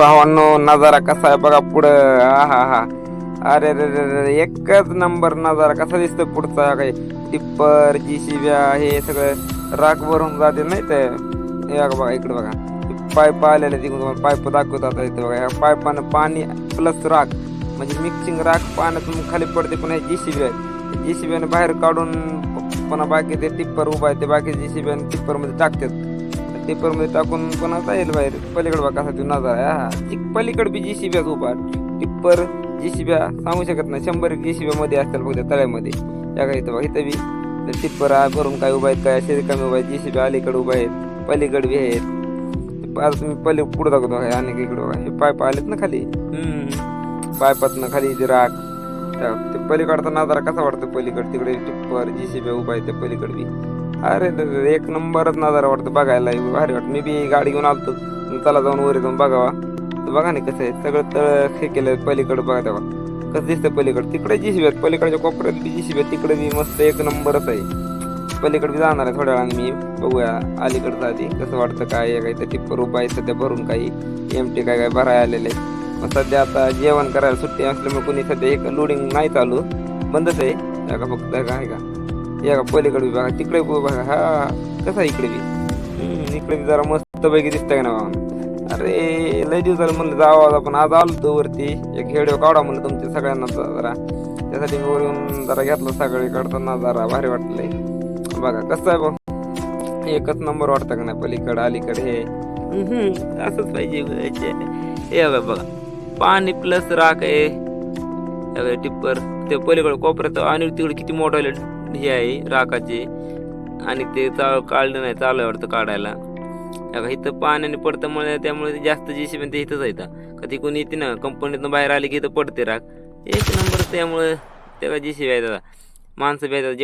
भावांनो नजारा कसा आहे बघा पुढं. हा हा हा अरे अरे अरे रे एकच नंबर नजारा कसा दिसतोय पुढचा? काही टिप्पर जी जीसीब्या हे सगळं राख भरून जाते नाही तर हे बघा इकडे बघा. पाईप आलेले तिकडून तुम्हाला पाईप दाखवतात इथे बघा. या पाईपानं पाणी प्लस राख म्हणजे मिक्सिंग राख पाण्यातून खाली पडते पण हे बी आहे जीसीबीने बाहेर काढून पुन्हा बाकी ते टिप्पर उभा आहे ते बाकी जी जीसीबी टिप्परमध्ये टाकतात. टिप्परमध्ये टाकून पुन्हा जाईल बाहेर? पलीकडे बघा कसा तो नजारा आहे. हा. एक पलीकडे बी जीसीबी उभा टिप्पर जीसीबी सांगू शकत नाही. शंभर जीसीबी मध्ये असतील फक्त तळ्यामध्ये. या काही इथं बघा इथं बी. ते टिप्पर आहे भरून काय उभा आहेत काय असे कमी उभा आहेत. जीसीबी अलीकडे उभा आहेत. पलीकडे बी आहेत. ते आता तुम्ही पहिले पुढे दाखवतो बघा आणि इकडे बघा. हे पाईप आलेत ना खाली? हम्म. पाईपातनं खाली ते राख त्या- ते पलीकडचा नजारा कसा वाटतो पलीकडे? तिकडे टिप्पर जीसीबी उभा आहे ते पलीकडे बी. अरे एक नंबरच नजारा वाटतो बघायला. भारी वाटतं. मी बी गाडी घेऊन आलतो. चला जाऊन वर जाऊन बघावा. बघा ना कसं आहे. सगळं तळ हे केलं पलीकडे बघा तेव्हा. कसं दिसतं पलीकडे? तिकडे जीसीबी आहेत पलीकडच्या कोपऱ्यात बी जीसीबी आहेत तिकडे बी मस्त एक नंबरच आहे. पलीकडे बी जाणार आहे थोड्या वेळाने मी. बघूया अलीकडचं आधी कसं वाटतं काय आहे काही तर टिप्पर उभा आहे सध्या भरून काही. एम टी काय काय भराय आलेले आहे. मग सध्या आता जेवण करायला सुट्टी असल्यामुळे कोणी सध्या एक लोडिंग नाही चालू. बंदच आहे. का फक्त का आहे का? या का पलीकडे बी बघा तिकडे बघा हा कसा इकडे बी? इकडे बी जरा मस्त पैकी दिसतंय ना बाबा अरे लय दिवसाला म्हणलं जावं आपण आज आलो तो वरती. एक व्हिडिओ काढा म्हणलं तुमच्या सगळ्यांना जरा. त्यासाठी मी वर येऊन जरा घेतला सगळीकडचा जरा भारी वाटलंय. बघा कसं आहे बघ. एकच नंबर वाटतं का नाही पलीकडे अलीकडे हे? असंच पाहिजे हे बघा बघा. पाणी प्लस राख आहे. हे टिप्पर. ते पलीकडे कोपऱ्यात आणि तिकडे किती मोठं हे आहे राखाचे आणि ते चाळ काढलं नाही चालू वाटतं काढायला. का इथं पाण्याने पडतं त्यामुळे जास्त जे सी ते इथंच येतं कधी कोणी येते ना कंपनीतनं बाहेर आली की इथं पडते राख एक नंबर त्यामुळे त्याला जे सी आहे माणसं बी